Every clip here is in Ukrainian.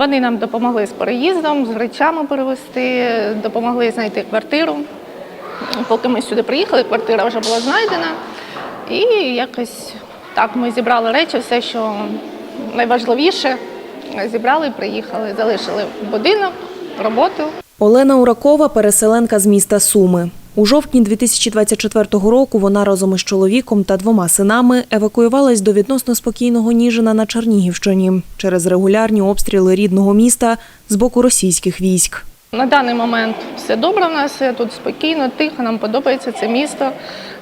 Вони нам допомогли з переїздом, з речами перевезти, допомогли знайти квартиру. Поки ми сюди приїхали, квартира вже була знайдена. І якось так ми зібрали речі, все, що найважливіше, зібрали і приїхали. Залишили будинок, роботу. Олена Уракова переселенка з міста Суми. У жовтні 2024 року вона разом із чоловіком та двома синами евакуювалась до відносно спокійного Ніжина на Чернігівщині через регулярні обстріли рідного міста з боку російських військ. На даний момент все добре в нас, тут спокійно, тихо, нам подобається це місто.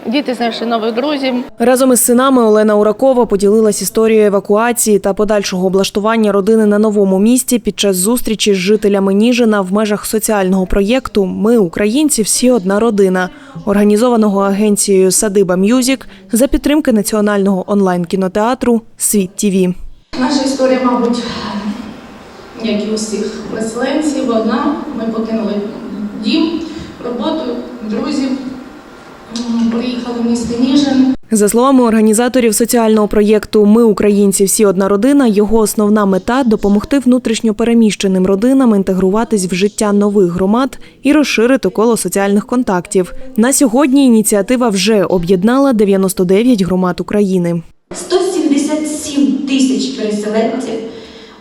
Діти знайшли нових друзів. Разом із синами Олена Уракова поділилась історією евакуації та подальшого облаштування родини на новому місці під час зустрічі з жителями Ніжина в межах соціального проєкту Ми, українці, всі одна родина, організованого агенцією Садиба М'юзік за підтримки національного онлайн-кінотеатру Світ Тіві. Наша історія, мабуть, як і усіх переселенців, одна. Ми покинули дім, роботу, друзів, приїхали в місто Ніжин. За словами організаторів соціального проєкту Ми українці всі одна родина, його основна мета допомогти внутрішньо переміщеним родинам інтегруватись в життя нових громад і розширити коло соціальних контактів. На сьогодні ініціатива вже об'єднала 99 громад України. 177 тисяч переселенців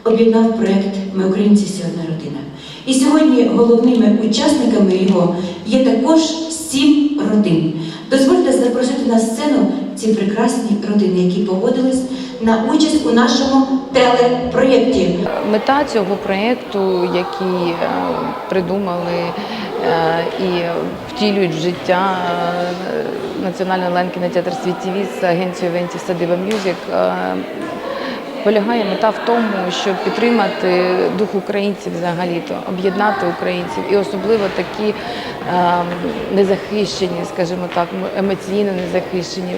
об'єднав проєкт Ми українці одна родина. І сьогодні головними учасниками його є також сім родин. Дозвольте запросити на сцену ці прекрасні родини, які погодились на участь у нашому телепроєкті. Мета цього проєкту, який е, придумали е, і втілюють в життя е, Національний онлайн-кінотеатр «Світ ТВ» з агенцією Венті Садива Мюзик, полягає мета в тому, щоб підтримати дух українців взагалі-то, об'єднати українців. І особливо такі е, незахищені, скажімо так, емоційно незахищені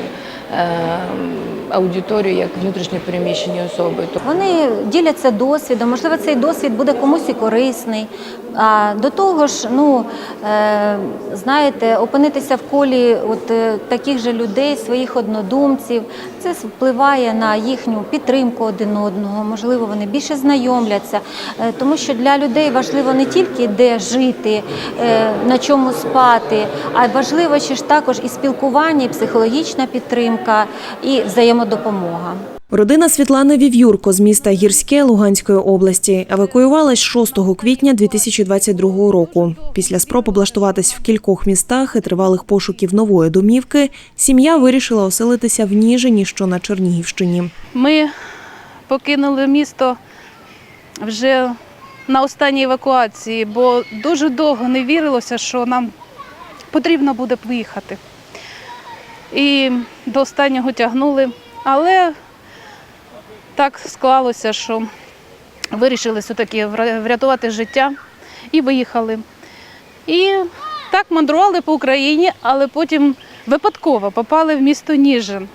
аудиторію, як внутрішньо переміщені особи. Вони діляться досвідом, можливо, цей досвід буде комусь і корисний. А до того ж, ну е, знаєте, опинитися в колі от е, таких же людей, своїх однодумців, це впливає на їхню підтримку один одного. Можливо, вони більше знайомляться, Е, тому що для людей важливо не тільки де жити, на чому спати, а важливо ще ж також і спілкування, і психологічна підтримка, і взаємодопомога. Родина Світлани Вів'юрко з міста Гірське Луганської області евакуювалась 6 квітня 2022 року. Після спроб облаштуватись в кількох містах і тривалих пошуків нової домівки, сім'я вирішила оселитися в Ніжині, що на Чернігівщині. Ми покинули місто вже на останній евакуації, бо дуже довго не вірилося, що нам потрібно буде виїхати. І до останнього тягнули, але так склалося, що вирішили все-таки врятувати життя і виїхали. І так мандрували по Україні, але потім випадково попали в місто Ніжин.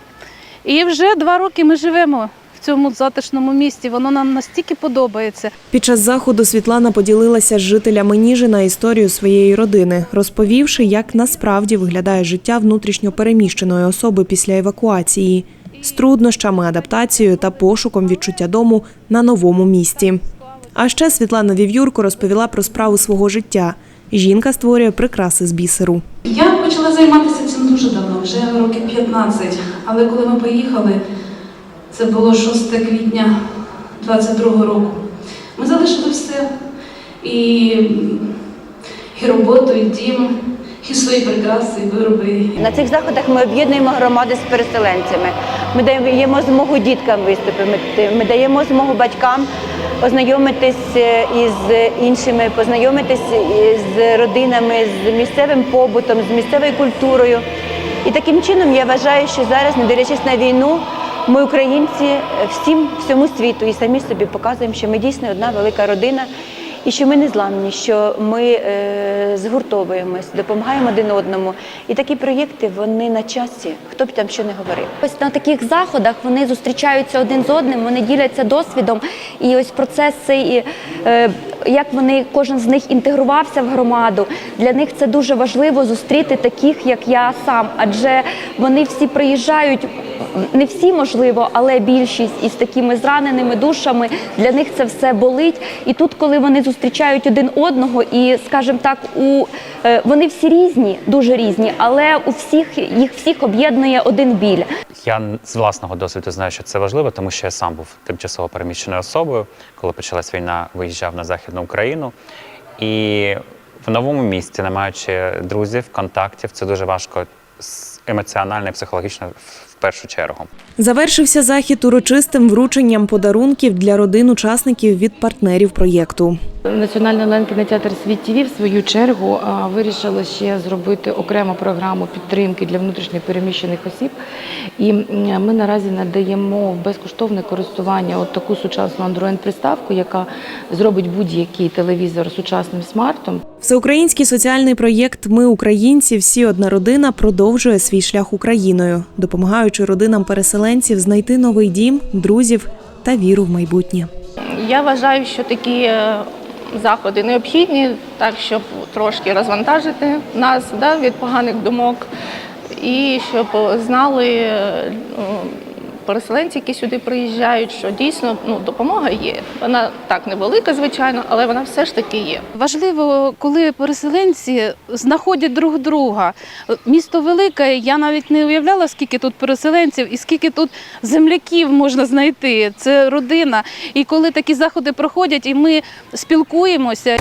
І вже два роки ми живемо цьому затишному місті. Воно нам настільки подобається. Під час заходу Світлана поділилася з жителями Ніжина історію своєї родини, розповівши, як насправді виглядає життя внутрішньо переміщеної особи після евакуації з труднощами, адаптацією та пошуком відчуття дому на новому місці. А ще Світлана Вів'юрко розповіла про справу свого життя. Жінка створює прикраси з бісеру. Я почала займатися цим дуже давно, вже років 15. Але коли ми поїхали, це було 6 квітня 22 року. Ми залишили все і, і роботу, і дім, і свої прикраси, і вироби. На цих заходах ми об'єднуємо громади з переселенцями. Ми даємо змогу діткам виступити, ми даємо змогу батькам ознайомитись е, із іншими, познайомитись з родинами, з місцевим побутом, з місцевою культурою. І таким чином я вважаю, що зараз, не дивлячись на війну, ми, українці, всім всьому світу і самі собі показуємо, що ми дійсно одна велика родина. І що ми не зламні, що ми е, згуртовуємось, допомагаємо один одному. І такі проєкти вони на часі, хто б там що не говорив. Ось на таких заходах вони зустрічаються один з одним, вони діляться досвідом. І ось процес цей, е, як вони кожен з них інтегрувався в громаду. Для них це дуже важливо зустріти таких, як я сам, адже вони всі приїжджають не всі можливо, але більшість із такими зраненими душами для них це все болить. І тут, коли вони зустрічають один одного, і скажімо так, у е, вони всі різні, дуже різні, але у всіх їх всіх об'єднує один біль. Я з власного досвіду знаю, що це важливо, тому що я сам був тимчасово переміщеною особою. Коли почалась війна, виїжджав на Західну Україну. І в новому місті, не маючи друзів, контактів, це дуже важко емоціонально і психологічно першу чергу. Завершився захід урочистим врученням подарунків для родин учасників від партнерів проєкту. Національний онлайн-кінотеатр Світ ТВ в свою чергу вирішила ще зробити окрему програму підтримки для внутрішньо переміщених осіб. І ми наразі надаємо в безкоштовне користування от таку сучасну Android-приставку, яка зробить будь-який телевізор сучасним смартом. Всеукраїнський соціальний проєкт Ми українці, всі одна родина продовжує свій шлях Україною, допомагаючи родинам переселенців знайти новий дім, друзів та віру в майбутнє. Я вважаю, що такі е, заходи необхідні, так щоб трошки розвантажити нас да, від поганих думок, і щоб знали е, ну, переселенці, які сюди приїжджають, що дійсно ну, допомога є. Вона так невелика, звичайно, але вона все ж таки є. Важливо, коли переселенці знаходять друг друга. Місто велике, я навіть не уявляла, скільки тут переселенців і скільки тут земляків можна знайти. Це родина. І коли такі заходи проходять, і ми спілкуємося.